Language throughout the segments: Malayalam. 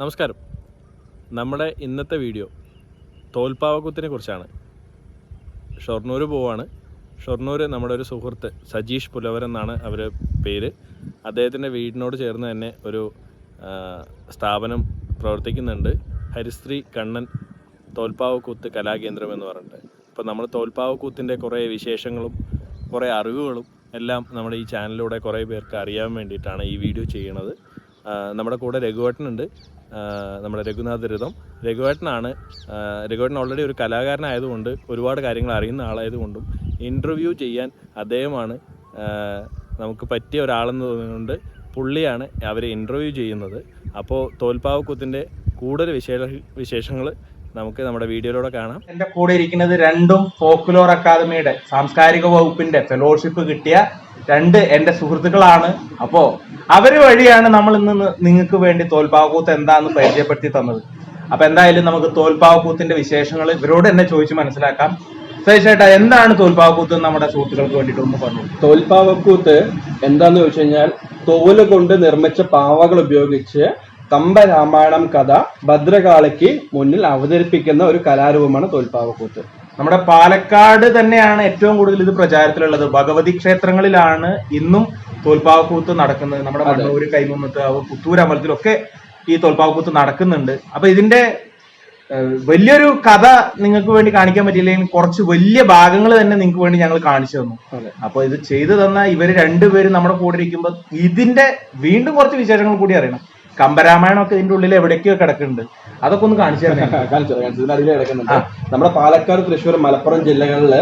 നമസ്കാരം. നമ്മുടെ ഇന്നത്തെ വീഡിയോ തോൽപ്പാവക്കുത്തിനെ കുറിച്ചാണ്. ഷൊർണൂർ പോവാണ്. ഷൊർണൂർ നമ്മുടെ ഒരു സുഹൃത്ത് സജീഷ് പുലവരൻ എന്നാണ് അവർ പേര്. അദ്ദേഹത്തിന്റെ വീടിനോട് ചേർന്ന് തന്നെ ഒരു സ്ഥാപനം പ്രവർത്തിക്കുന്നുണ്ട്. ഹരിശ്രീ കണ്ണൻ തോൽപ്പാവക്കൂത്ത് കലാകേന്ദ്രം എന്ന് പറഞ്ഞിട്ട്. അപ്പോൾ നമ്മൾ തോൽപ്പാവക്കൂത്തിന്റെ കുറേ വിശേഷങ്ങളും കുറേ അറിവുകളും എല്ലാം നമ്മുടെ ഈ ചാനലിലൂടെ കുറേ പേർക്ക് അറിയാൻ വേണ്ടിയിട്ടാണ് ഈ വീഡിയോ ചെയ്യണത് നമ്മുടെ കൂടെ രഘുവേട്ടനുണ്ട്. നമ്മുടെ രഘുനാഥ് രഥം. രഘുവേട്ടനാണ് രഘുവേട്ടൻ ഓൾറെഡി ഒരു കലാകാരനായതുകൊണ്ട് ഒരുപാട് കാര്യങ്ങൾ അറിയുന്ന ആളായതുകൊണ്ടും ഇന്റർവ്യൂ ചെയ്യാൻ അദ്ദേഹമാണ് നമുക്ക് പറ്റിയ ഒരാളെന്ന് തോന്നുന്നുണ്ട്. പുള്ളിയാണ് അവരെ ഇന്റർവ്യൂ ചെയ്യുന്നത്. അപ്പോൾ തോൽപ്പാവക്കൂത്തിന്റെ കൂടുതൽ വിശേഷ വിശേഷങ്ങൾ നമുക്ക് നമ്മുടെ വീഡിയോയിലൂടെ കാണാം. എന്റെ കൂടെ ഇരിക്കുന്നത് രണ്ടും ഫോക്കുലോർ അക്കാദമിയുടെ സാംസ്കാരിക വകുപ്പിന്റെ ഫെലോഷിപ്പ് കിട്ടിയ രണ്ട് എന്റെ സുഹൃത്തുക്കളാണ്. അപ്പോ അവർ വഴിയാണ് നമ്മൾ ഇന്ന് നിങ്ങൾക്ക് വേണ്ടി തോൽപ്പാവക്കൂത്ത് എന്താന്ന് പരിചയപ്പെടുത്തി തന്നത്. അപ്പൊ എന്തായാലും നമുക്ക് തോൽപ്പാവക്കൂത്തിന്റെ വിശേഷങ്ങൾ ഇവരോട് തന്നെ ചോദിച്ച് മനസ്സിലാക്കാം. സതീഷേട്ടാ എന്താണ് തോൽപ്പാവക്കൂത്ത് നമ്മുടെ സുഹൃത്തുക്കൾക്ക് വേണ്ടിയിട്ട് ഒന്ന് പറഞ്ഞു. തോൽപ്പാവക്കൂത്ത് എന്താന്ന് ചോദിച്ചു കഴിഞ്ഞാൽ തോൽ കൊണ്ട് നിർമ്മിച്ച പാവകൾ ഉപയോഗിച്ച് കമ്പരാമായണം കഥ ഭദ്രകാളിക്ക് മുന്നിൽ അവതരിപ്പിക്കുന്ന ഒരു കലാരൂപമാണ് തോൽപ്പാവക്കൂത്ത് നമ്മുടെ പാലക്കാട് തന്നെയാണ് ഏറ്റവും കൂടുതൽ ഇത് പ്രചാരത്തിലുള്ളത്. ഭഗവതി ക്ഷേത്രങ്ങളിലാണ് ഇന്നും തോൽപ്പാവക്കൂത്ത് നടക്കുന്നത്. നമ്മുടെ മണ്ണൂര് കൈമുന്നത്ത് അവ പുത്തൂർ അമ്പലത്തിലൊക്കെ ഈ തോൽപ്പാവക്കൂത്ത് നടക്കുന്നുണ്ട്. അപ്പൊ ഇതിന്റെ വലിയൊരു കഥ നിങ്ങൾക്ക് വേണ്ടി കാണിക്കാൻ പറ്റിയില്ലെങ്കിൽ കുറച്ച് വലിയ ഭാഗങ്ങൾ തന്നെ നിങ്ങൾക്ക് വേണ്ടി ഞങ്ങൾ കാണിച്ചു തന്നു. അപ്പൊ ഇത് ചെയ്തു തന്ന ഇവർ രണ്ടുപേരും നമ്മുടെ കൂടെ ഇരിക്കുമ്പോൾ ഇതിന്റെ വീണ്ടും കുറച്ച് വിശേഷങ്ങൾ കൂടി അറിയണം. കമ്പരാമായണം ഒക്കെ ഇതിന്റെ ഉള്ളിൽ എവിടേക്കോ കിടക്കുന്നുണ്ട്. അതൊക്കെ ഒന്ന് കാണിച്ചു തരണേ. കാണിച്ചു തരാം, കാണിച്ചു തരാം. ഇതിനടിയിൽ കിടക്കുന്നുണ്ട്. നമ്മുടെ പാലക്കാട് തൃശ്ശൂർ മലപ്പുറം ജില്ലകളിൽ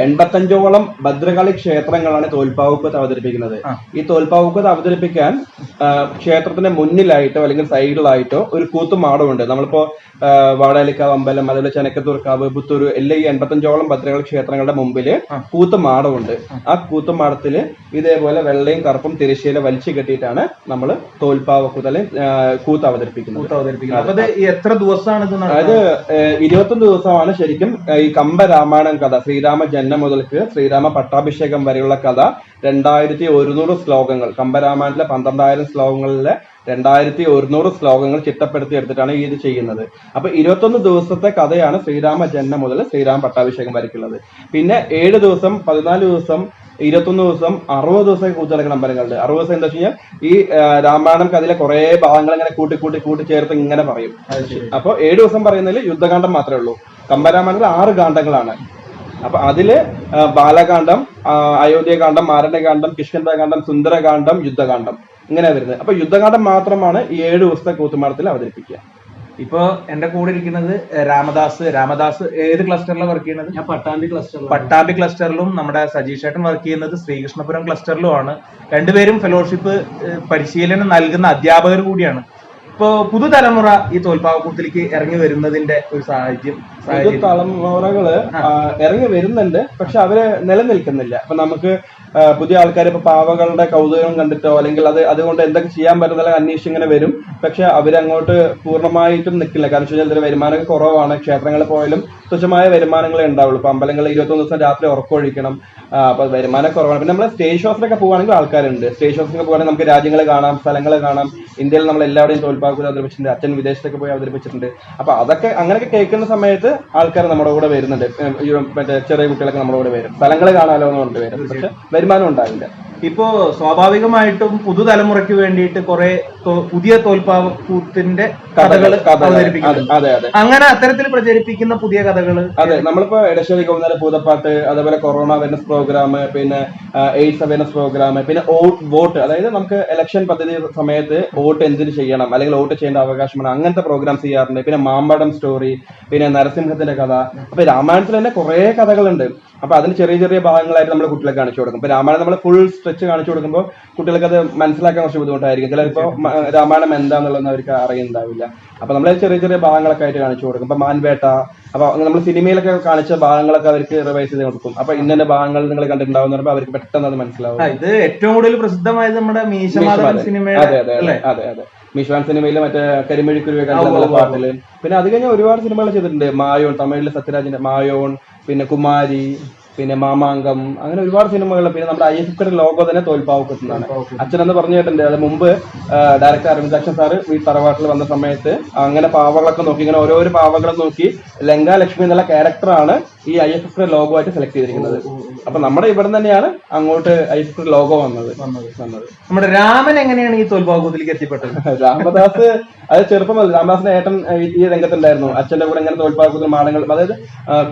എൺപത്തഞ്ചോളം ഭദ്രകാളി ക്ഷേത്രങ്ങളാണ് തോൽപ്പാവുക്കത്ത് അവതരിപ്പിക്കുന്നത്. ഈ തോൽപ്പാവുക്കത്ത് അവതരിപ്പിക്കാൻ ക്ഷേത്രത്തിന്റെ മുന്നിലായിട്ടോ അല്ലെങ്കിൽ സൈഡിലായിട്ടോ ഒരു കൂത്തുമാടമുണ്ട് നമ്മളിപ്പോ വാടാലിക്കാവ് അമ്പലം അതുപോലെ ചെനക്കത്തൂർക്കാവ് പുത്തൂര് എല്ലാ ഈ എൺപത്തഞ്ചോളം ഭദ്രകാളി ക്ഷേത്രങ്ങളുടെ മുമ്പിൽ കൂത്തു മാടമുണ്ട്. ആ. കൂത്തുമാടത്തിൽ ഇതേപോലെ വെള്ളയും കറുപ്പും തിരശ്ശീല വലിച്ചു കെട്ടിയിട്ടാണ് നമ്മൾ തോൽപ്പാവക്കൂത്ത് അല്ലെങ്കിൽ കൂത്ത് അവതരിപ്പിക്കുന്നത് കൂത്ത് അവതരിപ്പിക്കുന്നത് അപ്പൊ ഇത് എത്ര ദിവസമാണ് ഇത് അതായത് ഇരുപത്തൊന്ന് ദിവസമാണ് ശരിക്കും ഈ ഈ കമ്പരാമായണം കഥ ശ്രീരാമ ജന്മം മുതൽക്ക് ശ്രീരാമ പട്ടാഭിഷേകം വരെയുള്ള കഥ രണ്ടായിരത്തി ഒരുന്നൂറ് ശ്ലോകങ്ങൾ കമ്പരാമായണത്തിലെ പന്ത്രണ്ടായിരം ശ്ലോകങ്ങളിലെ രണ്ടായിരത്തി ഒരുന്നൂറ് ശ്ലോകങ്ങൾ ചിട്ടപ്പെടുത്തി എടുത്തിട്ടാണ് ഈ ഇത് ചെയ്യുന്നത്. അപ്പൊ ഇരുപത്തൊന്ന് ദിവസത്തെ കഥയാണ് ശ്രീരാമ ജന്മം മുതൽ ശ്രീരാമ പട്ടാഭിഷേകം വരയ്ക്കുള്ളത്. പിന്നെ ഏഴ് ദിവസം പതിനാല് ദിവസം ഇരുപത്തൊന്ന് ദിവസം അറുപത് ദിവസം കൂത്തിടക്കുന്ന അമ്പലങ്ങളുണ്ട് അറുപത് ദിവസം എന്താ വെച്ച് കഴിഞ്ഞാൽ ഈ രാമായണം കഥയിലെ കുറെ ഭാഗങ്ങൾ ഇങ്ങനെ കൂട്ടി കൂട്ടി കൂട്ടി ചേർത്ത് ഇങ്ങനെ പറയും. അപ്പോൾ ഏഴ് ദിവസം പറയുന്നതിൽ യുദ്ധകാന്ഡം മാത്രമേ ഉള്ളൂ. കമ്പരാമായണത്തിൽ ആറ് കാണ്ഡങ്ങളാണ്. അപ്പൊ അതിൽ ബാലകാന്ഡം അയോധ്യകാന്ഡം മാരണ്യകാന്ഡം കിഷ്കന്ധകാന്ഡം സുന്ദരകാന്ഡം യുദ്ധകാന്ഡം. ഇങ്ങനെ വരുന്നത്. അപ്പൊ യുദ്ധകാന്ഡം മാത്രമാണ് ഈ ഏഴ് ദിവസത്തെ കൂത്തുമാടത്തിൽ അവതരിപ്പിക്കുക. ഇപ്പൊ എന്റെ കൂടെ ഇരിക്കുന്നത് രാമദാസ്. രാമദാസ് ഏത് ക്ലസ്റ്ററിലാണ് വർക്ക് ചെയ്യുന്നത്? ഞാൻ പട്ടാമ്പി ക്ലസ്റ്റർ പട്ടാമ്പി ക്ലസ്റ്ററിലും നമ്മുടെ സജീഷ് ഏട്ടൻ വർക്ക് ചെയ്യുന്നത് ശ്രീകൃഷ്ണപുരം ക്ലസ്റ്ററിലുമാണ് രണ്ടുപേരും ഫെലോഷിപ്പ് പരിശീലനം നൽകുന്ന അധ്യാപകർ കൂടിയാണ്. ഇപ്പോ പുതുതലമുറ ഈ തോൽപ്പാവക്കൂത്തിലേക്ക് ഇറങ്ങി വരുന്നതിന്റെ ഒരു സാഹചര്യം പുതു തലമുറകൾ ഇറങ്ങി വരുന്നുണ്ട് പക്ഷെ അവർ നിലനിൽക്കുന്നില്ല. അപ്പൊ നമുക്ക് പുതിയ ആൾക്കാർ ഇപ്പൊ പാവകളുടെ കൗതുകം കണ്ടിട്ടോ അല്ലെങ്കിൽ അത് അതുകൊണ്ട് എന്തൊക്കെ ചെയ്യാൻ പറ്റുന്ന അന്വേഷിച്ച് ഇങ്ങനെ വരും. പക്ഷെ അവരങ്ങോട്ട് പൂർണമായിട്ടും നിൽക്കില്ല. കാരണം വെച്ചാൽ ഇതിന്റെ വരുമാനമൊക്കെ കുറവാണ്. ക്ഷേത്രങ്ങളിൽ പോയാലും തുച്ഛമായ വരുമാനങ്ങളെ ഉണ്ടാവുള്ളൂ. ഇപ്പൊ അമ്പലങ്ങളിൽ ഇരുപത്തൊന്ന് ദിവസം രാത്രി ഉറക്കൊഴിക്കണം അപ്പോൾ അപ്പൊ വരുമാനം കുറവാണ്. പിന്നെ നമ്മൾ സ്റ്റേജ് ഷോസിനൊക്കെ പോകുകയാണെങ്കിൽ ആൾക്കാരുണ്ട്. സ്റ്റേജ് ഷോസിനൊക്കെ പോകുകയാണെങ്കിൽ നമുക്ക് രാജ്യങ്ങൾ കാണാം സ്ഥലങ്ങൾ കാണാം. ഇന്ത്യയിൽ നമ്മൾ എല്ലാവരുടെയും തോൽപ്പാക്കൂർ അവതരിപ്പിച്ചിട്ടുണ്ട്. അച്ഛൻ വിദേശത്തൊക്കെ പോയി അവതരിപ്പിച്ചിട്ടുണ്ട്. അപ്പൊ അതൊക്കെ അങ്ങനെയൊക്കെ കേൾക്കുന്ന സമയത്ത് ആൾക്കാർ നമ്മുടെ കൂടെ വരുന്നുണ്ട്. മറ്റേ ചെറിയ കുട്ടികളൊക്കെ നമ്മുടെ കൂടെ വരും. സ്ഥലങ്ങൾ കാണാലോ എന്ന് പറഞ്ഞിട്ട് വരും. പക്ഷെ വരുമാനം ഉണ്ടാവില്ല. ഇപ്പോ സ്വാഭാവികമായിട്ടും പുതുതലമുറയ്ക്ക് വേണ്ടിയിട്ട് കുറെ പുതിയ തോൽപ്പാവക്കൂത്തിന്റെ കഥകൾ അതെ അങ്ങനെ അത്തരത്തിൽ പ്രചരിപ്പിക്കുന്ന പുതിയ കഥകൾ അതെ നമ്മളിപ്പോ ഇടശ്ശേരി കൗന്നാല പൂതപ്പാട്ട് അതേപോലെ കൊറോണ അവയർനെസ് പ്രോഗ്രാം പിന്നെ എയ്ഡ്സ് അവയർനെസ് പ്രോഗ്രാം പിന്നെ വോട്ട്. അതായത് നമുക്ക് ഇലക്ഷൻ പദ്ധതി സമയത്ത് വോട്ട് എന്തിനു ചെയ്യണം അല്ലെങ്കിൽ വോട്ട് ചെയ്യേണ്ട അവകാശമാണ് അങ്ങനത്തെ പ്രോഗ്രാം ചെയ്യാറുണ്ട്. പിന്നെ മാമ്പടം സ്റ്റോറി പിന്നെ നരസിംഹത്തിന്റെ കഥ. അപ്പൊ രാമായണത്തിൽ തന്നെ കുറെ കഥകളുണ്ട്. അപ്പൊ അതിൽ ചെറിയ ചെറിയ ഭാഗങ്ങളായിട്ട് നമ്മൾ കുട്ടികളെ കാണിച്ചു കൊടുക്കും. ഇപ്പൊ രാമായണം നമ്മൾ ഫുൾ സ്ട്രെച്ച് കാണിച്ചു കൊടുക്കുമ്പോൾ കുട്ടികൾക്ക് അത് മനസ്സിലാക്കാൻ കുറച്ച് ബുദ്ധിമുട്ടായിരിക്കും. ചിലപ്പോ രാമായണം എന്താന്നുള്ളതെന്ന് അവർക്ക് അറിയുന്നുണ്ടാവില്ല. അപ്പൊ നമ്മൾ ചെറിയ ചെറിയ ഭാഗങ്ങളൊക്കെ ആയിട്ട് കാണിച്ചു കൊടുക്കും. ഇപ്പൊ മാൻവേട്ട അപ്പൊ നമ്മൾ സിനിമയിലൊക്കെ കാണിച്ച ഭാഗങ്ങളൊക്കെ അവർക്ക് റിവൈസ് ചെയ്ത് കൊടുക്കും. അപ്പൊ ഇന്ന ഭാഗങ്ങൾ നിങ്ങൾ കണ്ടിട്ടുണ്ടാവും പറയുമ്പോൾ അവർക്ക് പെട്ടെന്ന് അത് മനസ്സിലാവും. ഇത് ഏറ്റവും കൂടുതൽ പ്രസിദ്ധമായത് നമ്മുടെ മീശമാധവൻ അതെ സിനിമയുടെ അതെ അതെ അതെ മിഷ്വാൻ സിനിമയിലെ മറ്റേ കരിമിഴിക്കുരുവെ കണ്ടിട്ടുള്ള പാട്ടിൽ. പിന്നെ അത് കഴിഞ്ഞ ഒരുപാട് സിനിമകൾ ചെയ്തിട്ടുണ്ട്. മായോൺ തമിഴിലെ സത്യരാജിന്റെ മായോൺ പിന്നെ കുമാരി പിന്നെ മാമാങ്കം അങ്ങനെ ഒരുപാട് സിനിമകൾ പിന്നെ നമ്മുടെ ഐ എഫ് ലോഗോ തന്നെ തോൽപ്പാവ് അച്ഛൻ എന്ന് പറഞ്ഞു കേട്ടിട്ടുണ്ട്. അത് മുമ്പ് ഡയറക്ടർ അരവിന്ദാക്ഷൻ സാറ് ഈ തറവാട്ടിൽ വന്ന സമയത്ത് അങ്ങനെ പാവകളൊക്കെ നോക്കി ഇങ്ങനെ ഓരോരോ പാവകളും നോക്കി ലങ്ക ലക്ഷ്മി എന്നുള്ള ക്യാരക്ടറാണ് ഈ ഐ എഫ് എഫ് ലോഗോ ആയിട്ട് സെലക്ട് ചെയ്തിരിക്കുന്നത്. അപ്പൊ നമ്മുടെ ഇവിടെ തന്നെയാണ് അങ്ങോട്ട് ഐ എഫ് എഫ് ലോഗോ വന്നത്. വന്നത്. നമ്മുടെ രാമൻ എങ്ങനെയാണ് ഈ തോൽഭാഗത്തിലേക്ക് എത്തിപ്പെട്ടത്? രാമദാസ് അത് ചെറുപ്പം രാമദാസിന്റെ ഏട്ടൻ ഈ- രംഗത്തുണ്ടായിരുന്നു. അച്ഛന്റെ കൂടെ ഇങ്ങനെ തോൽഭാഗത്തിൽ മാടങ്ങൾ അതായത്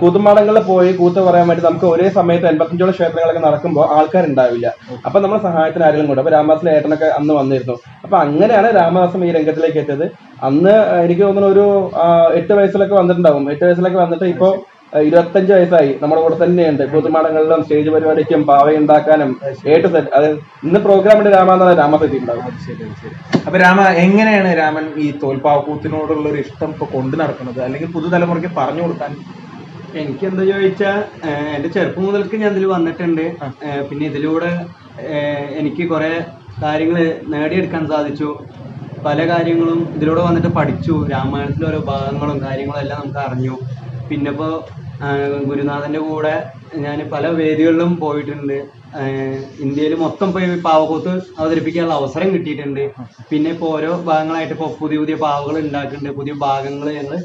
കൂത്തുമാടങ്ങളിൽ പോയി കൂത്ത് പറയാൻ വേണ്ടി നമുക്ക് ഒരേ സമയത്ത് എൺപത്തഞ്ചോളം ക്ഷേത്രങ്ങളൊക്കെ നടക്കുമ്പോൾ ആൾക്കാരുണ്ടാവില്ല. അപ്പൊ നമ്മുടെ സഹായത്തിന് ആരെങ്കിലും കൂടെ. അപ്പൊ രാമദാസിന്റെ ഏട്ടനൊക്കെ അന്ന് വന്നിരുന്നു. അപ്പൊ അങ്ങനെയാണ് രാമദാസം ഈ രംഗത്തിലേക്ക് എത്തിയത്. അന്ന് എനിക്ക് തോന്നുന്നു ഒരു എട്ട് വയസ്സിലൊക്കെ വന്നിട്ടുണ്ടാവും. എട്ട് വയസ്സിലൊക്കെ വന്നിട്ട് ഇപ്പോ ആ, ഇരുപത്തഞ്ച് വയസ്സായി. നമ്മുടെ കൂടെ തന്നെയുണ്ട്. പൊതുമാടങ്ങളിലും സ്റ്റേജ് പരിപാടിക്കും പാവയുണ്ടാക്കാനും ഏട്ട് അതായത് ഇന്ന് പ്രോഗ്രാമിന്റെ രാമാന്നാണ് ശരി ശരി. അപ്പൊ രാമ എങ്ങനെയാണ് രാമൻ ഈ തോൽപ്പാവക്കൂത്തിനോടുള്ള ഒരു ഇഷ്ടം ഇപ്പൊ കൊണ്ടു നടക്കുന്നത്? അല്ലെങ്കിൽ പുതുതലമുറയ്ക്ക് പറഞ്ഞു കൊടുക്കാൻ? എനിക്ക് എന്താ ചോദിച്ചാ എന്റെ ചെറുപ്പം മുതൽക്ക് ഞാൻ ഇതിൽ വന്നിട്ടുണ്ട്. പിന്നെ ഇതിലൂടെ എനിക്ക് കുറെ കാര്യങ്ങൾ നേടിയെടുക്കാൻ സാധിച്ചു. പല കാര്യങ്ങളും ഇതിലൂടെ വന്നിട്ട് പഠിച്ചു. രാമായണത്തിലെ ഓരോ ഭാഗങ്ങളും കാര്യങ്ങളും എല്ലാം നമുക്ക് അറിഞ്ഞു. പിന്നെ ഇപ്പോൾ ഗുരുനാഥന്റെ കൂടെ ഞാൻ പല വേദികളിലും പോയിട്ടുണ്ട്. ഇന്ത്യയിൽ മൊത്തം പോയി പാവക്കൂത്ത് അവതരിപ്പിക്കാനുള്ള അവസരം കിട്ടിയിട്ടുണ്ട്. പിന്നെ ഇപ്പോൾ ഓരോ ഭാഗങ്ങളായിട്ട് ഇപ്പോൾ പുതിയ പുതിയ പാവകൾ ഉണ്ടാക്കുന്നുണ്ട്. പുതിയ ഭാഗങ്ങൾ ഞങ്ങൾ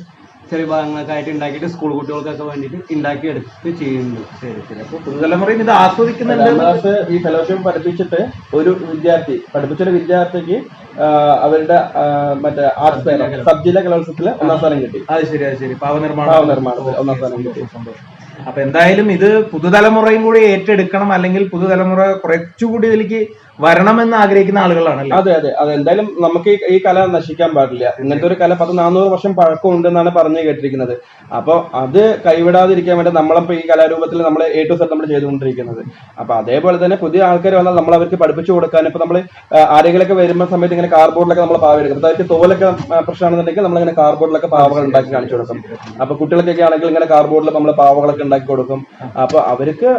ചെറിയ ഭാഗങ്ങളൊക്കെ ആയിട്ട് ഉണ്ടാക്കിയിട്ട് സ്കൂൾ കുട്ടികൾക്കൊക്കെ വേണ്ടിയിട്ട് ഉണ്ടാക്കിയെടുത്ത് ചെയ്യുന്നുണ്ട്. ശരി ശരി. അപ്പൊ പുതുതലമുറയും ഇത് ആസ്വദിക്കുന്നുണ്ട്. ഈ ഫെലോഷിപ്പ് പഠിപ്പിച്ചിട്ട് ഒരു വിദ്യാർത്ഥി പഠിപ്പിച്ചൊരു വിദ്യാർത്ഥിക്ക് അവരുടെ മറ്റേ ആർട്സ് ഫെയർ സബ് ജില്ലാ കലോത്സവത്തിൽ ഒന്നാം സ്ഥാനം കിട്ടി. അത് ശരി അത് ശരി. പാവനിർമ്മാണ പാവനിർമ്മാണത്തിൽ ഒന്നാം സ്ഥാനം കിട്ടി. അപ്പൊ എന്തായാലും ഇത് പുതുതലമുറയും കൂടി ഏറ്റെടുക്കണം അല്ലെങ്കിൽ പുതുതലമുറ കുറച്ചുകൂടി ഇതിലേക്ക് വരണമെന്ന് ആഗ്രഹിക്കുന്ന ആളുകളാണല്ലേ? അതെ അതെ. അതെ എന്തായാലും നമുക്ക് ഈ- കല നശിക്കാൻ പാടില്ല. ഇങ്ങനത്തെ ഒരു കല പത്ത് നാനൂറ് വർഷം പഴക്കം ഉണ്ടെന്നാണ് പറഞ്ഞു കേട്ടിരിക്കുന്നത്. അപ്പൊ അത് കൈവിടാതിരിക്കാൻ വേണ്ടി നമ്മളിപ്പോ ഈ കലാരൂപത്തിൽ നമ്മൾ എ ടു നമ്മൾ ചെയ്തുകൊണ്ടിരിക്കുന്നത്. അപ്പൊ അതേപോലെ തന്നെ പുതിയ ആൾക്കാർ വന്നാൽ നമ്മൾ അവർക്ക് പഠിപ്പിച്ചു കൊടുക്കാൻ ഇപ്പൊ നമ്മൾ ആരെങ്കിലൊക്കെ വരുന്ന സമയത്ത് ഇങ്ങനെ കാർബോർഡിലൊക്കെ നമ്മൾ പാവ എടുക്കും. അതായത് തോലൊക്കെ പ്രശ്നമാണെന്നുണ്ടെങ്കിൽ നമ്മൾ ഇങ്ങനെ കാർബോർഡിലൊക്കെ പാവകൾ ഉണ്ടാക്കി കാണിച്ചു കൊടുക്കും. അപ്പൊ കുട്ടികൾക്കൊക്കെ ആണെങ്കിൽ ഇങ്ങനെ കാർബോർഡിൽ നമ്മൾ പാവകളൊക്കെ ഉണ്ടാക്കി കൊടുക്കും. അപ്പൊ അവർക്ക്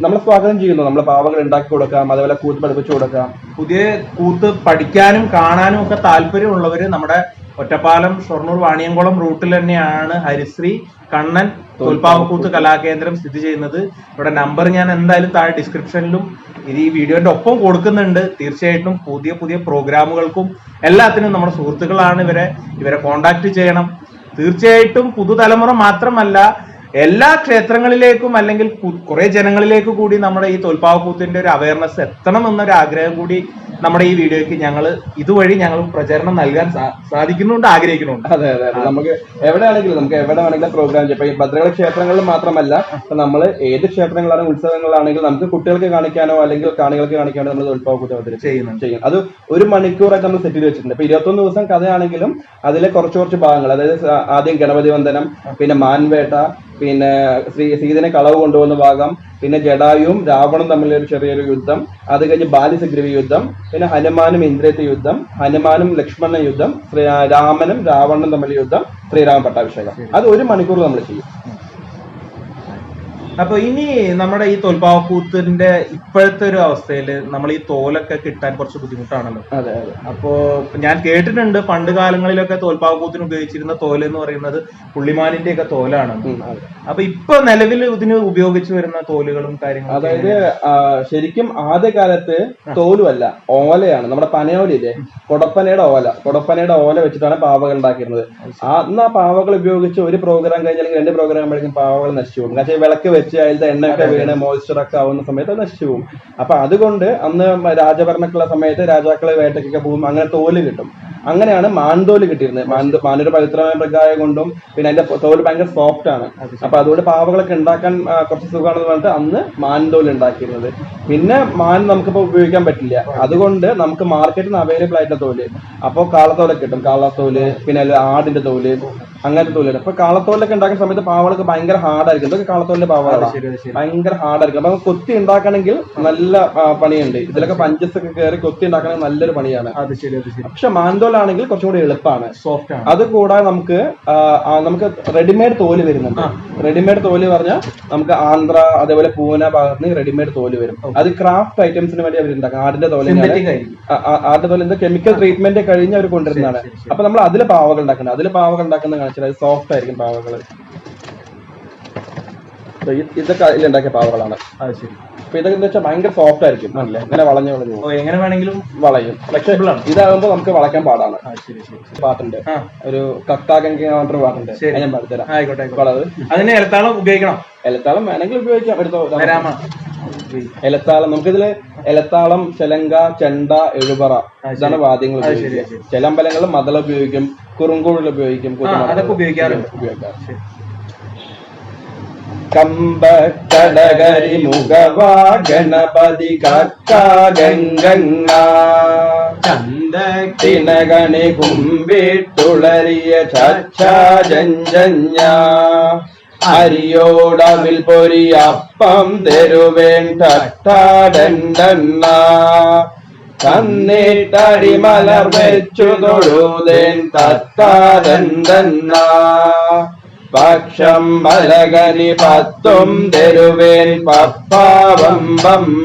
നമ്മൾ സ്വാഗതം ചെയ്യുന്നു. നമ്മൾ പാവകൾ ഉണ്ടാക്കി കൊടുക്കാം. അതേപോലെ കൂത്ത് പഠിപ്പിച്ചു കൊടുക്കാം. പുതിയ കൂത്ത് പഠിക്കാനും കാണാനും ഒക്കെ താല്പര്യമുള്ളവർ നമ്മുടെ ഒറ്റപ്പാലം ഷൊർണൂർ വാണിയംകുളം റൂട്ടിൽ തന്നെയാണ് ഹരിശ്രീ കണ്ണൻ തോൽപ്പാവക്കൂത്ത് കലാകേന്ദ്രം സ്ഥിതി ചെയ്യുന്നത്. ഇവിടെ നമ്പർ ഞാൻ എന്തായാലും താഴെ ഡിസ്ക്രിപ്ഷനിലും ഇത് ഈ വീഡിയോന്റെ ഒപ്പം കൊടുക്കുന്നുണ്ട്. തീർച്ചയായിട്ടും പുതിയ പുതിയ പ്രോഗ്രാമുകൾക്കും എല്ലാത്തിനും നമ്മുടെ സുഹൃത്തുക്കളാണ് ഇവരെ. ഇവരെ കോണ്ടാക്ട് ചെയ്യണം. തീർച്ചയായിട്ടും പുതുതലമുറ മാത്രമല്ല എല്ലാ ക്ഷേത്രങ്ങളിലേക്കും അല്ലെങ്കിൽ കുറെ ജനങ്ങളിലേക്ക് കൂടി നമ്മുടെ ഈ തോൽപ്പാവക്കൂത്തിന്റെ ഒരു അവയർനെസ് എത്തണം എന്നൊരു ആഗ്രഹം കൂടി നമ്മുടെ ഈ വീഡിയോയ്ക്ക് ഞങ്ങൾ ഇതുവഴി ഞങ്ങൾ പ്രചരണം നൽകാൻ സാധിക്കുന്നുണ്ട് ആഗ്രഹിക്കുന്നുണ്ട്. അതെ അതെ നമുക്ക് എവിടെ ആണെങ്കിലും നമുക്ക് എവിടെ വേണമെങ്കിലും പ്രോഗ്രാം ചെയ്യാം. ഇപ്പൊ ഈ ഭദ്രകളി ക്ഷേത്രങ്ങളിൽ മാത്രമല്ല നമ്മൾ ഏത് ക്ഷേത്രങ്ങളാണ് ഉത്സവങ്ങളാണെങ്കിലും നമുക്ക് കുട്ടികൾക്ക് കാണിക്കാനോ അല്ലെങ്കിൽ കാണികൾക്ക് കാണിക്കാനോ നമ്മൾ തോൽപ്പാവക്കൂത്ത് അവതരി ചെയ്യുന്നുണ്ട്. ചെയ്യുന്നു അത് ഒരു മണിക്കൂറായിട്ട് നമ്മൾ സെറ്റ് ചെയ്ത് വെച്ചിട്ടുണ്ട്. ഇപ്പൊ ഇരുപത്തൊന്ന് ദിവസം കഥയാണെങ്കിലും അതിലെ കുറച്ച് കുറച്ച് ഭാഗങ്ങൾ അതായത് ആദ്യം ഗണപതി വന്ദനം പിന്നെ മാൻവേട്ട പിന്നെ ശ്രീ സീതനെ കളവ് കൊണ്ടുപോകുന്ന ഭാഗം പിന്നെ ജഡായുവും രാവണും തമ്മിലൊരു ചെറിയൊരു യുദ്ധം അത് കഴിഞ്ഞ് ബാലിസഗ്രവി യുദ്ധം പിന്നെ ഹനുമാനും ഇന്ദ്രത്തെ യുദ്ധം ഹനുമാനും ലക്ഷ്മണ യുദ്ധം രാമനും രാവണനും തമ്മിലുള്ള യുദ്ധം ശ്രീരാമ പട്ടാഭിഷേകം. അത് ഒരു മണിക്കൂർ നമ്മൾ ചെയ്യും. അപ്പൊ ഇനി നമ്മുടെ ഈ തോൽപ്പാവക്കൂത്തിന്റെ ഇപ്പോഴത്തെ ഒരു അവസ്ഥയിൽ നമ്മൾ ഈ തോലൊക്കെ കിട്ടാൻ കുറച്ച് ബുദ്ധിമുട്ടാണല്ലോ. അതെ അതെ. അപ്പോ ഞാൻ കേട്ടിട്ടുണ്ട് പണ്ട് കാലങ്ങളിലൊക്കെ തോൽപ്പാവക്കൂത്തിന് ഉപയോഗിച്ചിരുന്ന തോൽ എന്ന് പറയുന്നത് പുള്ളിമാനിന്റെ ഒക്കെ തോലാണ്. അപ്പൊ ഇപ്പൊ നിലവിൽ ഇതിന് ഉപയോഗിച്ചു വരുന്ന തോലുകളും കാര്യങ്ങളും അതായത് ശരിക്കും ശരിക്കും ആദ്യകാലത്ത് തോലുമല്ല ഓലയാണ്. നമ്മുടെ പനയോലില്ലേ കൊടപ്പനയുടെ ഓല. കൊടപ്പനയുടെ ഓല വെച്ചിട്ടാണ് പാവകൾ ഉണ്ടാക്കിയിരുന്നത്. ആ അന്ന് ആ പാവകൾ ഉപയോഗിച്ച് ഒരു പ്രോഗ്രാം കഴിഞ്ഞാൽ രണ്ട് പ്രോഗ്രാം കഴിയുമ്പോഴേക്കും പാവകൾ നശിച്ചു പോകും. കാരണം വിളക്ക് വെച്ച് അതിലത്തെ എണ്ണയൊക്കെ വീണ് മോയ്സ്ചർ ഒക്കെ ആവുന്ന സമയത്ത് നശിച്ചു പോകും. അപ്പൊ അതുകൊണ്ട് അന്ന് രാജഭരണക്കുള്ള സമയത്ത് രാജാക്കളെ വേട്ടയ്ക്കൊക്കെ പോകും അങ്ങനെ തോൽ കിട്ടും. അങ്ങനെയാണ് മാന്തോൽ കിട്ടിയിരുന്നത്. മാന്ത മാനൂര് പവിത്രമായ മൃഗായ കൊണ്ടും പിന്നെ അതിന്റെ തോൽ ഭയങ്കര സോഫ്റ്റ് ആണ്. അപ്പൊ അതുകൊണ്ട് പാവകളൊക്കെ ഉണ്ടാക്കാൻ കുറച്ച് സുഖമാണെന്ന് പറഞ്ഞിട്ട് അന്ന് മാൻതോൽ ഉണ്ടാക്കിയിരുന്നത്. പിന്നെ മാൻ നമുക്കിപ്പോ ഉപയോഗിക്കാൻ പറ്റില്ല. അതുകൊണ്ട് നമുക്ക് മാർക്കറ്റിൽ നിന്ന് അവൈലബിൾ ആയിട്ടുള്ള തോൽ. അപ്പോൾ കാളത്തോലൊക്കെ കിട്ടും. കാളത്തോൽ പിന്നെ ആടിന്റെ തോൽ അങ്ങനത്തെ തോലാണ് അപ്പൊ കാളത്തോലൊക്കെ ഉണ്ടാക്കുന്ന സമയത്ത് പാവകളൊക്കെ ഭയങ്കര ഹാർഡായിരിക്കും ഇതൊക്കെ കാളത്തോലിന്റെ പാവകളാണ് ശരി ഹാർഡ് ആയിരിക്കും ഭയങ്കര ഹാർഡായിരിക്കും അപ്പൊ കൊത്തി ഉണ്ടാക്കണമെങ്കിൽ നല്ല പണിയുണ്ട്. ഇതിലൊക്കെ പഞ്ചസൊക്കെ കയറി കൊത്തി ഉണ്ടാക്കണമെങ്കിൽ നല്ലൊരു പണിയാണ്. അത് ശരി പക്ഷെ കുറച്ചും കൂടി എളുപ്പമാണ് സോഫ്റ്റ് ആണ്. അത് കൂടാതെ നമുക്ക് നമുക്ക് റെഡിമെയ്ഡ് തോൽ വരുന്നുണ്ട്. റെഡിമെയ്ഡ് തോൽ പറഞ്ഞാൽ നമുക്ക് ആന്ധ്ര അതേപോലെ പൂന ഭാഗത്ത് നിന്ന് റെഡിമെയ്ഡ് തോൽ വരും. അത് ക്രാഫ്റ്റ് ഐറ്റംസിന് വേണ്ടി അവർ ഉണ്ടാക്കും ആടിന്റെ തോൽ ആടിന്റെ തോൽ എന്താ കെമിക്കൽ ട്രീറ്റ്മെന്റ് കഴിഞ്ഞ് അവർ കൊണ്ടുവരുന്നതാണ്. അപ്പൊ നമ്മൾ അതിൽ പാവകൾ ഉണ്ടാക്കുന്നത് അതിൽ പാവകൾ ഉണ്ടാക്കുന്ന കാണിച്ചാൽ അത് സോഫ്റ്റ് ആയിരിക്കും പാവകൾ ഇതൊക്കെ അതിലുണ്ടാക്കിയ പാവകളാണ്. അത് ശരി. അപ്പൊ ഇതൊക്കെ എന്താ വെച്ചാൽ ഭയങ്കര സോഫ്റ്റ് ആയിരിക്കും. അല്ലേ ഇങ്ങനെ വളഞ്ഞു വളഞ്ഞു പോകും. ഓ എങ്ങനെ വേണമെങ്കിലും വളയും. പക്ഷെ Flexible ആണ്. ഇതാകുമ്പോൾ നമുക്ക് വളയ്ക്കാൻ പാടാണ്. ആ ശരി ശരി പാട്ടുണ്ട്. ആ. ഒരു കക്കാകങ്കി പറഞ്ഞ പാട്ടുണ്ട്. ശരി. അത് ഞാൻ പാടിത്തരാം ആയിക്കോട്ടെ ആയിക്കോട്ടെ. അപ്പോൾ അത് അതിന് ഇലത്താളം ഉപയോഗിക്കണം? ഇലത്താളം വേണമെങ്കിൽ ഉപയോഗിക്കാം. എടുത്തോ ഇലത്താളം നമുക്കിതിൽ ഇലത്താളം ചെലങ്ക ചെണ്ട എഴുപറ ഇതാണ് വാദ്യങ്ങൾ അത് ശരി, ഉപയോഗിക്കുക. ചില അമ്പലങ്ങളിൽ മദള ഉപയോഗിക്കും കുറുങ്കോഴിൽ ഉപയോഗിക്കും കുത്തുമടൽ അതൊക്കെ ഉപയോഗിക്കാറുണ്ട്. ഉപയോഗിക്കാറുണ്ട്. കമ്പക്കടകരി മുഖവാ ഗണപതി കക്കാഗംഗങ്ങ ചന്ദത്തിനകണി കുമ്പിട്ടുളരിയ ചഞ്ചഞ്ഞ അരിയോടവിൽ പൊരിയപ്പം തരുവേൻ തട്ടാടണ്ടെണ്ണ. കന്നിട്ടടി മലർ വെച്ചു തൊഴുതേൻ തത്താരണ്ടെണ്ണ പക്ഷം ബലകരി പത്തും തെരുവേൻ പപ്പാവം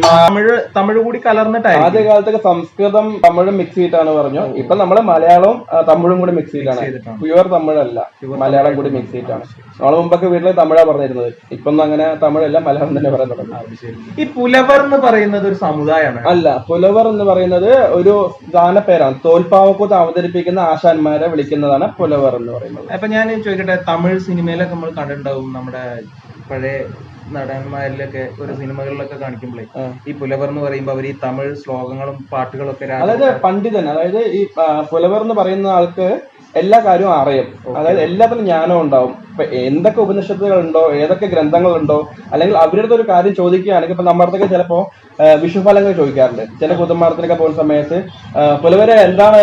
തമിഴ് തമിഴ് കൂടി കലർന്നിട്ടാണ് ആദ്യ കാലത്തൊക്കെ സംസ്കൃതം തമിഴും മിക്സ് ചെയ്തിട്ടാണ് പറഞ്ഞു. ഇപ്പൊ നമ്മൾ മലയാളവും ആ, തമിഴും കൂടി മിക്സ് ചെയ്തിട്ടാണ്. പ്യുവർ തമിഴല്ല മലയാളം കൂടി മിക്സ് ചെയ്തിട്ടാണ്. നമ്മളെ മുമ്പൊക്കെ വീട്ടിൽ തമിഴാ പറഞ്ഞിരുന്നത്. ഇപ്പൊന്നും അങ്ങനെ തമിഴല്ല മലയാളം തന്നെ പറയാൻ തുടങ്ങി. ഈ പുലവർ എന്ന് പറയുന്നത് ഒരു സമുദായമാണ് അല്ല പുലവർ എന്ന് പറയുന്നത് ഒരു ഗാനപ്പേരാണ് തോൽപ്പാവക്കൂത്ത് അവതരിപ്പിക്കുന്ന ആശാന്മാരെ വിളിക്കുന്നതാണ് പുലവർ എന്ന് പറയുന്നത്. അപ്പൊ ഞാൻ ചോദിക്കട്ടെ തമിഴ് സിനിമയിലൊക്കെ നമ്മൾ കണ്ടിട്ടുണ്ടാവും. നമ്മുടെ പഴയ നടന്മാരിലൊക്കെ ഒരു സിനിമകളിലൊക്കെ കാണിക്കുമ്പോഴേ ഈ പുലവർ എന്ന് പറയുമ്പോ അവർ ഈ തമിഴ് ശ്ലോകങ്ങളും പാട്ടുകളും ഒക്കെ അതായത് പണ്ഡിതൻ അതായത് ഈ പുലവർ എന്ന് പറയുന്ന ആൾക്ക് എല്ലാ കാര്യവും അറിയും. അതായത് എല്ലാത്തിനും ജ്ഞാനം ഉണ്ടാവും. എന്തൊക്കെ ഉപനിഷത്തുകളുണ്ടോ ഏതൊക്കെ ഗ്രന്ഥങ്ങളുണ്ടോ അല്ലെങ്കിൽ അവരുടെ ഒരു കാര്യം ചോദിക്കുകയാണെങ്കിൽ ഇപ്പൊ നമ്മുടെ അടുത്തൊക്കെ ചിലപ്പോ വിഷുഫലങ്ങൾ ചോദിക്കാറുണ്ട്. ചില കുതുമാരത്തിനൊക്കെ പോകുന്ന സമയത്ത് പുലവരെ എന്താണ്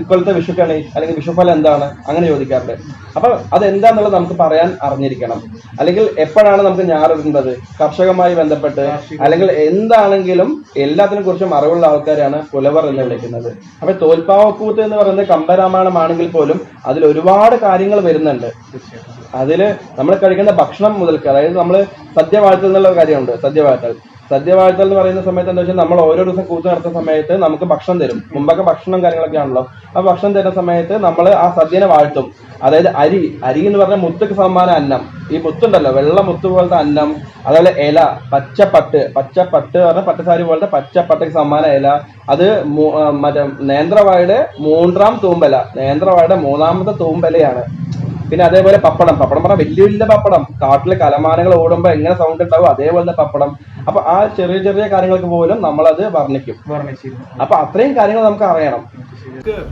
ഇപ്പോഴത്തെ വിഷുക്കണി അല്ലെങ്കിൽ വിഷുഫലം എന്താണ് അങ്ങനെ ചോദിക്കാറുണ്ട്. അപ്പൊ അത് എന്താന്നുള്ളത് നമുക്ക് പറയാൻ അറിഞ്ഞിരിക്കണം. അല്ലെങ്കിൽ എപ്പോഴാണ് നമുക്ക് ഞാറിടേണ്ടത് കർഷകമായി ബന്ധപ്പെട്ട് അല്ലെങ്കിൽ എന്താണെങ്കിലും എല്ലാത്തിനെ കുറിച്ചും അറിവുള്ള ആൾക്കാരാണ് പുലവർ എന്ന് വിളിക്കുന്നത്. അപ്പൊ തോൽപ്പാവക്കൂത്ത് എന്ന് പറയുന്നത് കമ്പരാമായണമാണെങ്കിൽ പോലും അതിൽ ഒരുപാട് കാര്യങ്ങൾ വരുന്നുണ്ട്. അതിൽ നമ്മൾ കഴിക്കുന്ന ഭക്ഷണം മുതൽക്ക് അതായത് നമ്മൾ സദ്യ വാഴ്ത്തൽ എന്നുള്ള കാര്യമുണ്ട് സദ്യ വാഴ്ത്തൽ സദ്യ വാഴ്ത്തൽ എന്ന് പറയുന്ന സമയത്ത് എന്താ വെച്ചാൽ നമ്മൾ ഓരോ ദിവസം കൂത്ത് നടത്തുന്ന സമയത്ത് നമുക്ക് ഭക്ഷണം തരും. മുമ്പൊക്കെ ഭക്ഷണം കാര്യങ്ങളൊക്കെ ആണല്ലോ. ആ ഭക്ഷണം തരുന്ന സമയത്ത് നമ്മൾ ആ സദ്യനെ വാഴ്ത്തും. അതായത് അരി അരി എന്ന് പറഞ്ഞാൽ മുത്തുക്ക് സമ്മാനം അന്നം. ഈ മുത്തുണ്ടല്ലോ വെള്ള മുത്ത് പോലത്തെ അന്നം അതുപോലെ ഇല പച്ചപ്പട്ട്. പച്ചപ്പട്ട് പറഞ്ഞ പട്ടുസാരി പോലത്തെ പച്ചപ്പട്ടയ്ക്ക് സമ്മാന ഇല. അത് മറ്റേ നേന്ത്രവാഴയുടെ മൂന്നാം തൂമ്പല. നേന്ത്രവാഴയുടെ മൂന്നാമത്തെ തൂമ്പലയാണ്. പിന്നെ അതേപോലെ പപ്പടം. പപ്പടം പറഞ്ഞാൽ വലിയ വലിയ പപ്പടം. കാട്ടിലെ കലമാനങ്ങൾ ഓടുമ്പോൾ എങ്ങനെ സൗണ്ട് ഉണ്ടാവും അതേപോലത്തെ പപ്പടം. അപ്പൊ ആ ചെറിയ ചെറിയ കാര്യങ്ങൾക്ക് പോലും നമ്മളത് വർണിക്കും. അപ്പൊ അത്രയും കാര്യങ്ങൾ നമുക്ക് അറിയണം.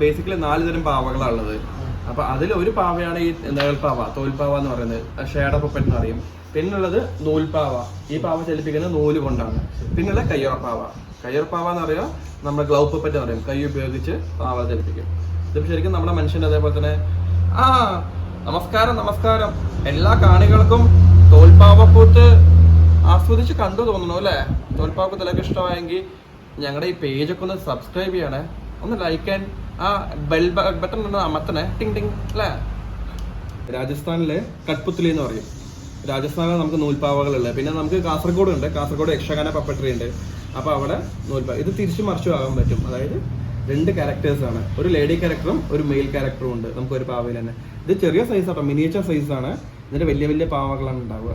ബേസിക്കലി നാല് തരം പാവകളാണ് ഉള്ളത്. അപ്പൊ അതിൽ ഒരു പാവയാണ് ഈ നേൾപ്പാവ തോൽപ്പാവ എന്ന് പറയുന്നത്. ഷേഡപ്പൻ എന്ന് പറയും. പിന്നുള്ളത് നൂൽപ്പാവ. ഈ പാവ ചലിപ്പിക്കുന്നത് നൂൽ കൊണ്ടാണ്. പിന്നുള്ള കയ്യുറപ്പാവ. കയ്യുറപ്പാവ എന്ന് പറയുക നമ്മൾ ഗ്ലൗ പപ്പറ്റ് എന്ന് പറയും. കൈ ഉപയോഗിച്ച് പാവ ചലിപ്പിക്കും. ഇത് ശരിക്കും നമ്മുടെ മനുഷ്യന്റെ അതേപോലെ തന്നെ ആ നമസ്കാരം നമസ്കാരം. എല്ലാ കാണികൾക്കും തോൽപ്പാവക്കൂത്ത് ആസ്വദിച്ച് കണ്ടു തോന്നുന്നു അല്ലേ? തോൽപ്പാവക്കൂത്ത് എല്ലാവർക്കും ഇഷ്ടമായെങ്കിൽ ഞങ്ങളുടെ ഈ പേജൊക്കെ ഒന്ന് സബ്സ്ക്രൈബ് ചെയ്യണേ. ഒന്ന് ലൈക്ക് ആൻഡ് ആ ബെൽ ബട്ടൺ ഒന്ന് അമർത്തണേ. ടിങ് ടിങ് അല്ലേ? രാജസ്ഥാനിലെ കട്ട്പുത്ലി എന്ന് പറയും. രാജസ്ഥാനിൽ നമുക്ക് നൂൽപ്പാവകളുള്ളത് പിന്നെ നമുക്ക് കാസർഗോഡ് ഉണ്ട് കാസർഗോഡ് യക്ഷഗാന പപ്പട്രി ഉണ്ട്. അപ്പോൾ അവിടെ നൂൽപ്പാവ ഇത് തിരിച്ചു മറിച്ചു ആകാൻ പറ്റും. അതായത് രണ്ട് ക്യാരക്ടേഴ്സ് ആണ്. ഒരു ലേഡി ക്യാരക്ടറും ഒരു മെയിൽ ക്യാരക്ടറും ഉണ്ട്. നമുക്ക് ഒരു പാവയിൽ തന്നെ. ഇത് ചെറിയ സൈസ് ആട്ടോ മിനിയേച്ചർ ആണ്. ഇതിന്റെ വലിയ വലിയ പാവകളാണ് ഉണ്ടാവുക.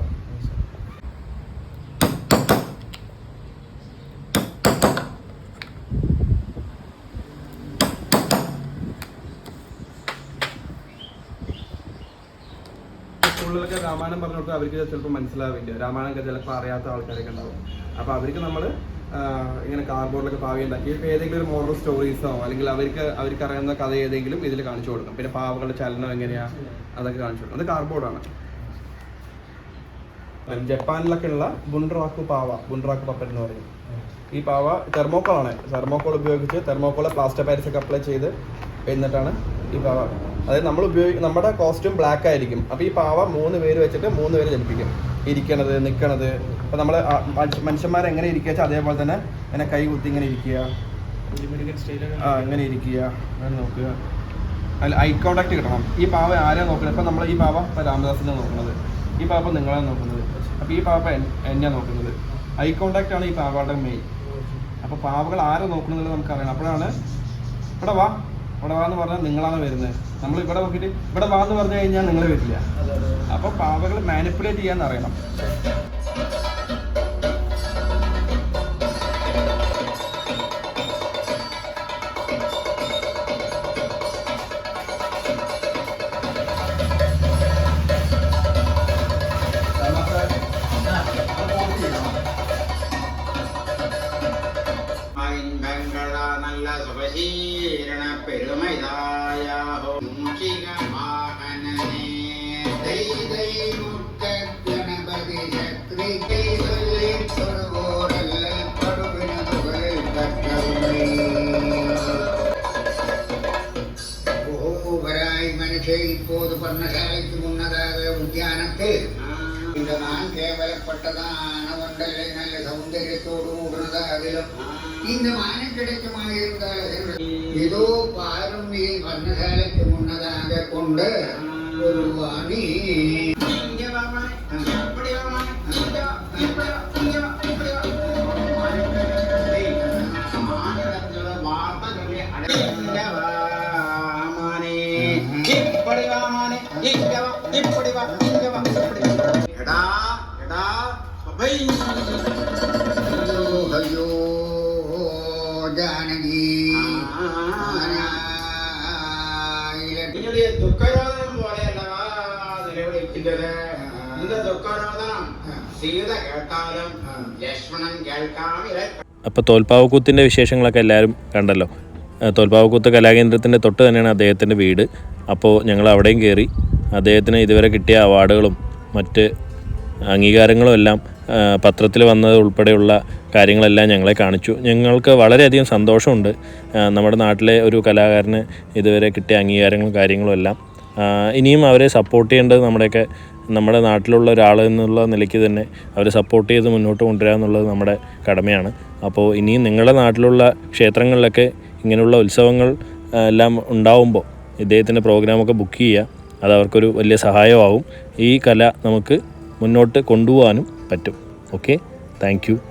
സ്കൂളിലൊക്കെ രാമായണം പറഞ്ഞു കൊടുത്താൽ അവർക്ക് ചിലപ്പോൾ മനസ്സിലാവില്ല രാമായണമൊക്കെ ചിലപ്പോൾ അറിയാത്ത ആൾക്കാരൊക്കെ ഉണ്ടാവും. അപ്പോൾ അവർക്ക് നമ്മൾ ഇങ്ങനെ കാർഡ്ബോർഡിലൊക്കെ പാവി ഉണ്ടാക്കി. ഇപ്പോൾ ഏതെങ്കിലും ഒരു മോറൽ സ്റ്റോറീസോ അല്ലെങ്കിൽ അവർക്ക് അവർക്ക് അറിയാവുന്ന കഥ ഏതെങ്കിലും ഇതിൽ കാണിച്ചു കൊടുക്കും. പിന്നെ പാവകളുടെ ചലനം എങ്ങനെയാ? അതൊക്കെ കാണിച്ചു കൊടുക്കും. അത് കാർഡ്ബോർഡാണ് ജപ്പാനിലൊക്കെ ഉള്ള ബുൺറാക്കു പാവ ബുൺറാക്കു പപ്പൻ എന്ന് പറയും. ഈ പാവ തെർമോക്കോൾ ആണ് തെർമോക്കോൾ ഉപയോഗിച്ച് തെർമോക്കോൾ പ്ലാസ്റ്റർ പാരിസ് ഒക്കെ അപ്ലൈ ചെയ്ത് എന്നിട്ടാണ് ഈ പാവ. അതായത് നമ്മൾ ഉപയോഗിക്കും നമ്മുടെ കോസ്റ്റ്യൂം ബ്ലാക്ക് ആയിരിക്കും. അപ്പോൾ ഈ പാവ മൂന്ന് പേര് വെച്ചിട്ട് മൂന്ന് പേര് ജനിപ്പിക്കും. ഇരിക്കണത് നിൽക്കണത് അപ്പോൾ നമ്മൾ മനുഷ്യന്മാർ എങ്ങനെ ഇരിക്കുക വെച്ചാൽ അതേപോലെ തന്നെ ഇങ്ങനെ കൈ കുത്തി ഇങ്ങനെ ഇരിക്കുക. ആ ഇങ്ങനെ ഇരിക്കുക. അങ്ങനെ നോക്കുക. അല്ല ഐ കോണ്ടാക്ട് കിട്ടണം. ഈ പാവ ആരെയാണ് നോക്കുന്നത് ഇപ്പം നമ്മൾ ഈ പാവ ഇപ്പം രാമദാസിനെ നോക്കുന്നത് ഈ പാവ നിങ്ങളെ നോക്കുന്നത് അപ്പോൾ ഈ പാവ എന്നെ നോക്കുന്നത് ഐ കോണ്ടാക്ട് ആണ് ഈ പാവയുടെ മെയിൻ അപ്പോൾ പാവകൾ ആരെ നോക്കുന്നത് നമുക്ക് അറിയണം അപ്പോഴാണ് ഇവിടെ വാ ഇവിടെ വാ എന്ന് പറഞ്ഞാൽ നിങ്ങളാണ് വരുന്നത്. നമ്മൾ ഇവിടെ നോക്കിയിട്ട് ഇവിടെ വാന്ന് പറഞ്ഞു കഴിഞ്ഞാൽ നിങ്ങൾ വരില്ല. അപ്പൊ പാവകൾ മാനിപ്പുലേറ്റ് ചെയ്യാൻ അറിയണം. പെരുമൈതായാഹോ. கார்த்திகமாகனே தைதை முட்ட கணபதி சக்ரிகை சொல்லி சொல்வோரல்ல படுவினதுகள் தக்கவை ஓவராய் மனுஷே இப்போது பர்ணசாலைக்கு முன்னதாக உத்தியானத்தில் இந்த நான் கேவலப்பட்டதான ஒன்றல்ல நல்ல சௌந்தரியத்தோடு கூடுனதாக இந்த மானம் கிடைக்குமா இருந்தால் ஏதோ பார் தன்மையை வர்ணகாலத்து முன்னதாக கொண்டு உருவானி ദുഃഖരോധനം പോലെയല്ല നിലവിളിക്കുന്നത് ദുഃഖരോധനം സീത കേട്ടാലും ലക്ഷ്മണൻ കേൾക്കാമില്ല അപ്പോൾ തോൽപ്പാവക്കൂത്തിന്റെ വിശേഷങ്ങളൊക്കെ എല്ലാവരും കണ്ടല്ലോ. തോൽപ്പാവക്കൂത്ത് കലാകേന്ദ്രത്തിന്റെ തൊട്ട് തന്നെയാണ് അദ്ദേഹത്തിന്റെ വീട്. അപ്പോൾ ഞങ്ങൾ അവിടെയും കയറി അദ്ദേഹത്തിന് ഇതുവരെ കിട്ടിയ അവാർഡുകളും മറ്റ് അംഗീകാരങ്ങളും എല്ലാം പത്രത്തിൽ വന്നത് ഉൾപ്പെടെയുള്ള കാര്യങ്ങളെല്ലാം ഞങ്ങളെ കാണിച്ചു. ഞങ്ങൾക്ക് വളരെയധികം സന്തോഷമുണ്ട്. നമ്മുടെ നാട്ടിലെ ഒരു കലാകാരന് ഇതുവരെ കിട്ടിയ അംഗീകാരങ്ങളും കാര്യങ്ങളും എല്ലാം. ഇനിയും അവരെ സപ്പോർട്ട് ചെയ്യേണ്ടത് നമ്മുടെയൊക്കെ നമ്മുടെ നാട്ടിലുള്ള ഒരാൾ എന്നുള്ള നിലയ്ക്ക് തന്നെ അവരെ സപ്പോർട്ട് ചെയ്ത് മുന്നോട്ട് കൊണ്ടുവരിക എന്നുള്ളത് നമ്മുടെ കടമയാണ്. അപ്പോൾ ഇനിയും നിങ്ങളുടെ നാട്ടിലുള്ള ക്ഷേത്രങ്ങളിലൊക്കെ ഇങ്ങനെയുള്ള ഉത്സവങ്ങൾ എല്ലാം ഉണ്ടാവുമ്പോൾ ഇദ്ദേഹത്തിന്റെ പ്രോഗ്രാമൊക്കെ ബുക്ക് ചെയ്യുക. അത് അവർക്കൊരു വലിയ സഹായമാവും. ഈ കല നമുക്ക് മുന്നോട്ട് കൊണ്ടുപോകാനും പറ്റും. Okay thank